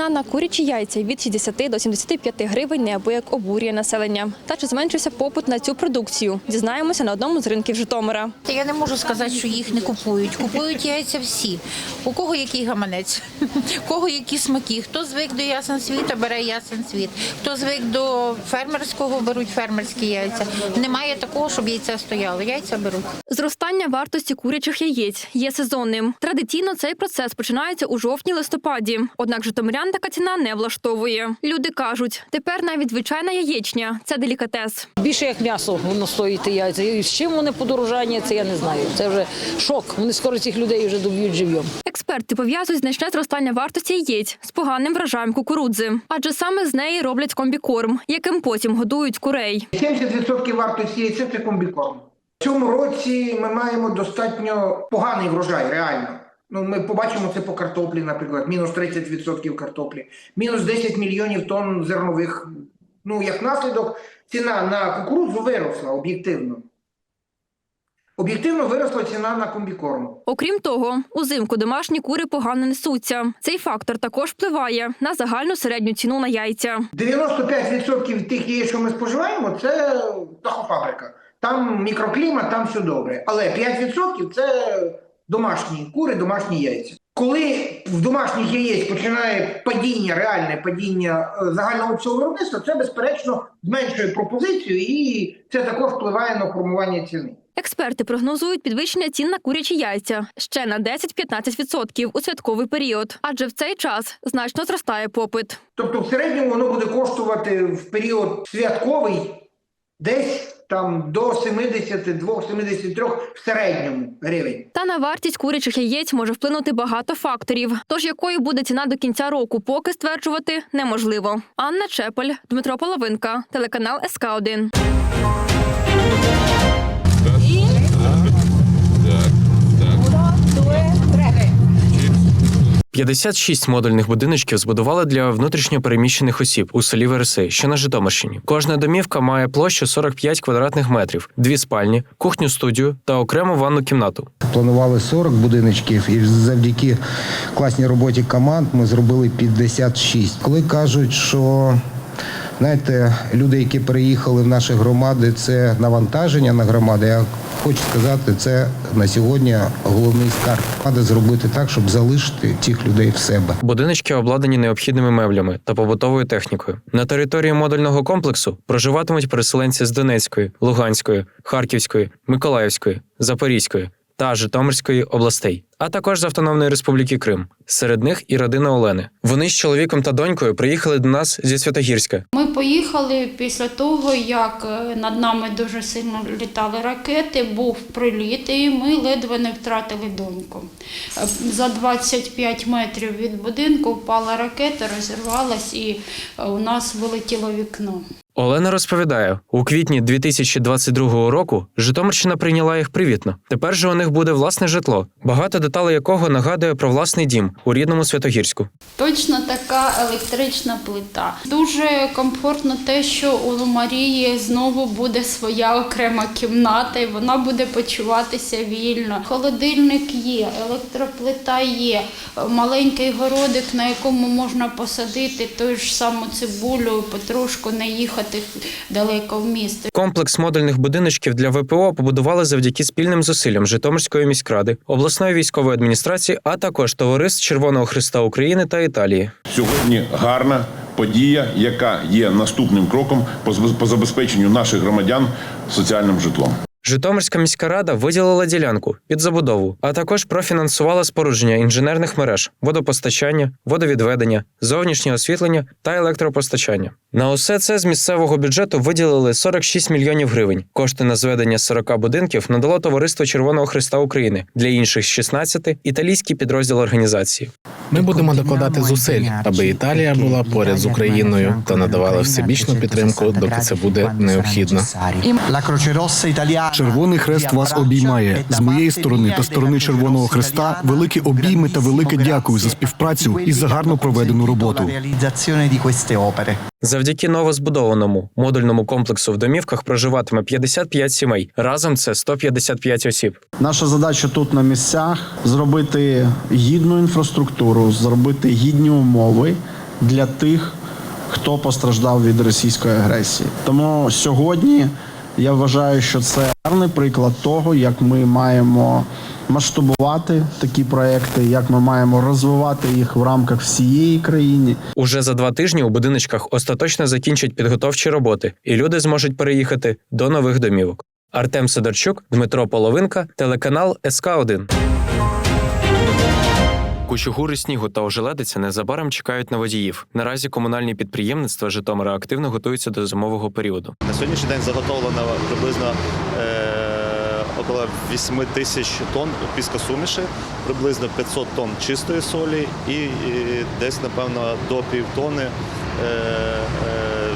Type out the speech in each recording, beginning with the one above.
Ціна на курячі яйця від 60 до 75 гривень неабияк обурює населення. Та чи зменшився попит на цю продукцію? Дізнаємося на одному з ринків Житомира. Я не можу сказати, що їх не купують. Купують яйця всі. У кого який гаманець, у кого які смаки. Хто звик до ясен світа, бере ясен світ. Хто звик до фермерського, беруть фермерські яйця. Немає такого, щоб яйця стояло. Яйця беруть. Зростання вартості курячих яєць є сезонним. Традиційно цей процес починається у жовтні-листопаді. Однак житомирян така ціна не влаштовує. Люди кажуть, тепер навіть звичайна яєчня це делікатес. Більше як м'ясо воно стоїть яйця. І з чим вони подорожання, це я не знаю. Це вже шок. Вони скоро цих людей вже доб'ють живьом. Експерти пов'язують значне зростання вартості яєць з поганим врожаєм кукурудзи, адже саме з неї роблять комбікорм, яким потім годують курей. 70% вартості яйця це комбікорм. В цьому році ми маємо достатньо поганий врожай, реально. Ну, ми побачимо це по картоплі, наприклад, мінус 30% картоплі, мінус 10 мільйонів тонн зернових. Ну, як наслідок, ціна на кукурудзу виросла об'єктивно. Об'єктивно виросла ціна на комбікорм. Окрім того, узимку домашні кури погано несуться. Цей фактор також впливає на загальну середню ціну на яйця. 95% тих яєць, що ми споживаємо, це птахофабрика. Там мікроклімат, там все добре. Але 5% це домашні кури, домашні яйця. Коли в домашніх яєць починає падіння, реальне падіння е, загального обсягу виробництва, це безперечно зменшує пропозицію, і це також впливає на формування ціни. Експерти прогнозують підвищення цін на курячі яйця ще на 10-15% у святковий період, адже в цей час значно зростає попит. Тобто, в середньому воно буде коштувати в період святковий десь там до 72-73 в середньому гривень. Та на вартість курячих яєць може вплинути багато факторів. Тож якою буде ціна до кінця року, поки стверджувати неможливо. Анна Чепель, Дмитро Половинка, телеканал СК 1 56 модульних будиночків збудували для внутрішньопереміщених осіб у селі Вереси, що на Житомирщині. Кожна домівка має площу 45 квадратних метрів, дві спальні, кухню студію та окрему ванну кімнату. Планували 40 будиночків, і завдяки класній роботі команд ми зробили 56. Коли кажуть, що знаєте, люди, які переїхали в наші громади, це навантаження на громади. Хочу сказати, це на сьогодні головний скарб. Треба зробити так, щоб залишити цих людей в себе. Будиночки обладнані необхідними меблями та побутовою технікою. На території модульного комплексу проживатимуть переселенці з Донецької, Луганської, Харківської, Миколаївської, Запорізької та Житомирської областей, а також з Автономної Республіки Крим. Серед них і родина Олени. Вони з чоловіком та донькою приїхали до нас зі Святогірська. Ми поїхали після того, як е, над нами дуже сильно літали ракети, був приліт, і ми ледве не втратили доньку. Е, За 25 метрів від будинку впала ракета, розірвалась, і е, у нас вилетіло вікно. Олена розповідає, у квітні 2022 року Житомирщина прийняла їх привітно. Тепер же у них буде власне житло, багато деталей якого нагадує про власний дім у рідному Святогірську. Точно така електрична плита. Дуже комфортно те, що у Марії знову буде своя окрема кімната, і вона буде почуватися вільно. Холодильник є, електроплита є, маленький городик, на якому можна посадити ту ж саму цибулю, потрошку не їхати далеко в місто. Комплекс модульних будиночків для ВПО побудували завдяки спільним зусиллям Житомирської міськради, обласної військової адміністрації, а також товариств Червоного Христа України та Італії. Сьогодні гарна подія, яка є наступним кроком по по забезпеченню наших громадян соціальним житлом. Житомирська міська рада виділила ділянку під забудову, а також профінансувала спорудження інженерних мереж, водопостачання, водовідведення, зовнішнє освітлення та електропостачання. На усе це з місцевого бюджету виділили 46 мільйонів гривень. Кошти на зведення 40 будинків надало Товариство Червоного Христа України для інших 16 – італійський підрозділ організації. Ми будемо докладати зусиль, аби Італія була поряд з Україною та надавала всебічну підтримку, доки це буде необхідно. Червоний хрест вас обіймає з моєї сторони та сторони Червоного Хреста. Великі обійми та велике дякую за співпрацю і за гарно проведену роботу. Завдяки новозбудованому модульному комплексу в домівках проживатиме 55 сімей. Разом це 155 осіб. Наша задача тут на місцях зробити гідну інфраструктуру, зробити гідні умови для тих, хто постраждав від російської агресії. Тому сьогодні я вважаю, що це гарний приклад того, як ми маємо масштабувати такі проекти, як ми маємо розвивати їх в рамках всієї країни. Уже за два тижні у будиночках остаточно закінчать підготовчі роботи, і люди зможуть переїхати до нових домівок. Артем Сидорчук, Дмитро Половинка, телеканал СК 1 Кучугури снігу та ожеледиця незабаром чекають на водіїв. Наразі комунальні підприємництва Житомира активно готуються до зимового періоду. На сьогоднішній день заготовлено приблизно е, около 8 тисяч тонн піскосуміші, приблизно 500 тонн чистої солі і, і десь, напевно, до півтони е, е,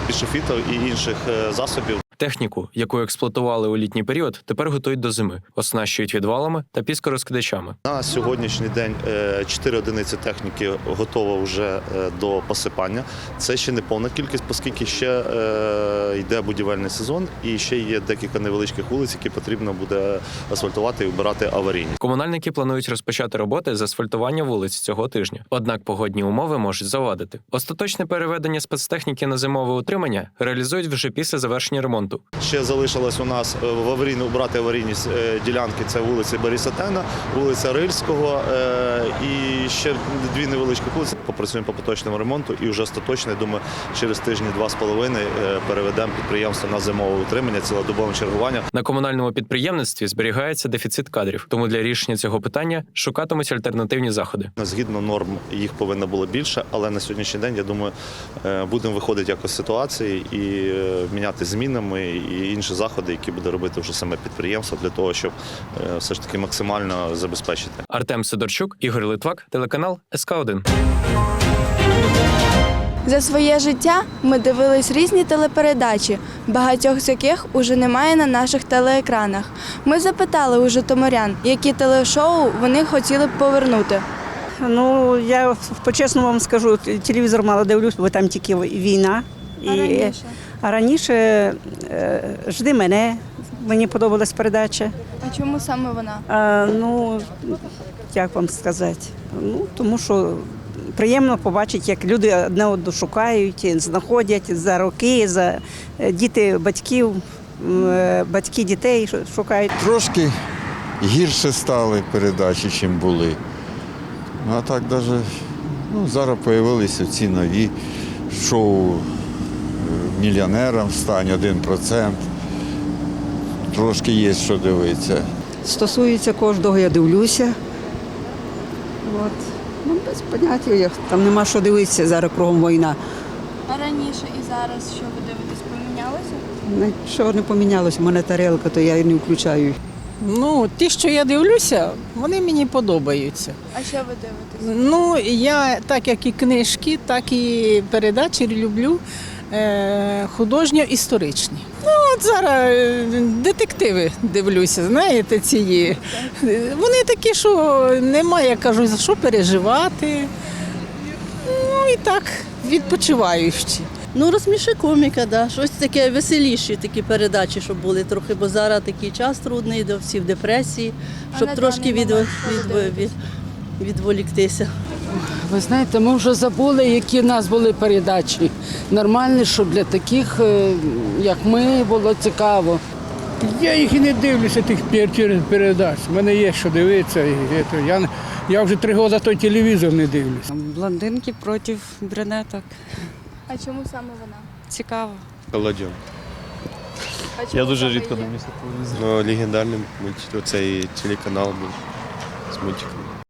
бішофітів і інших е, засобів Техніку, яку експлуатували у літній період, тепер готують до зими, оснащують відвалами та піскорозкидачами. На сьогоднішній день е, 4 одиниці техніки готово вже е, до посипання. Це ще не повна кількість, оскільки ще е, йде будівельний сезон і ще є декілька невеличких вулиць, які потрібно буде асфальтувати і вбирати аварійні. Комунальники планують розпочати роботи з асфальтування вулиць цього тижня. Однак погодні умови можуть завадити. Остаточне переведення спецтехніки на зимове утримання реалізують вже після завершення ремонту. Ще залишилось у нас е, в аварійну брати аварійність е, ділянки. Це вулиця Бориса Тена, вулиця Рильського е, і ще дві невеличкі вулиці. Попрацюємо по поточному ремонту і вже остаточно, я думаю, через тижні два з половиною переведемо підприємство на зимове утримання, цілодобове чергування. На комунальному підприємництві зберігається дефіцит кадрів, тому для рішення цього питання шукатимуть альтернативні заходи. Згідно норм їх повинно було більше, але на сьогоднішній день я думаю, будемо виходити якось з ситуації і міняти змінами і інші заходи, які буде робити вже саме підприємство для того, щоб е, все ж таки максимально забезпечити. Артем Сидорчук, Ігор Литвак, телеканал СК 1 За своє життя ми дивились різні телепередачі, багатьох з яких уже немає на наших телеекранах. Ми запитали у житомирян, які телешоу вони хотіли б повернути. Ну, я по-чесному вам скажу, телевізор мало дивлюсь, бо там тільки війна. І, А раніше? А раніше е, жди мене, мені подобалась передача. А чому саме вона? А, ну, як вам сказати? Ну, тому що приємно побачити, як люди одне одного шукають, знаходять за роки, за е, діти батьків, е, батьки дітей шукають. Трошки гірше стали передачі, чим були. Ну, а так навіть ну, зараз з'явилися ці нові шоу мільйонерам стань 1%. Трошки є що дивитися. Стосується кожного, я дивлюся. От. Ну, без поняття, як там нема що дивитися, зараз кругом війна. А раніше і зараз, що ви дивитесь, помінялося? Нічого не помінялося, у мене тарелка, то я її не включаю. Ну, ті, що я дивлюся, вони мені подобаються. А що ви дивитесь? Ну, я так як і книжки, так і передачі люблю художньо-історичні. Ну, от зараз е, детективи дивлюся, знаєте, ці. Вони такі, що немає, кажу, за що переживати. Ну і так, відпочиваючі. Ну, розсміши коміка, да. щось таке веселіші такі передачі, щоб були трохи, бо зараз такий час трудний, всі в депресії, щоб на трошки від, момент від, від, відволіктися. Ви знаєте, ми вже забули, які в нас були передачі. Нормальні, щоб для таких, е, як ми, було цікаво. Я їх і не дивлюся тих передач. У мене є що дивитися. Я, я вже три роки той телевізор не дивлюся. Блондинки проти брюнеток. А чому саме вона? Цікаво. Колодіон. Я дуже рідко дивлюся телевізор. Ну, легендарний мульт, оцей телеканал був з мультиками.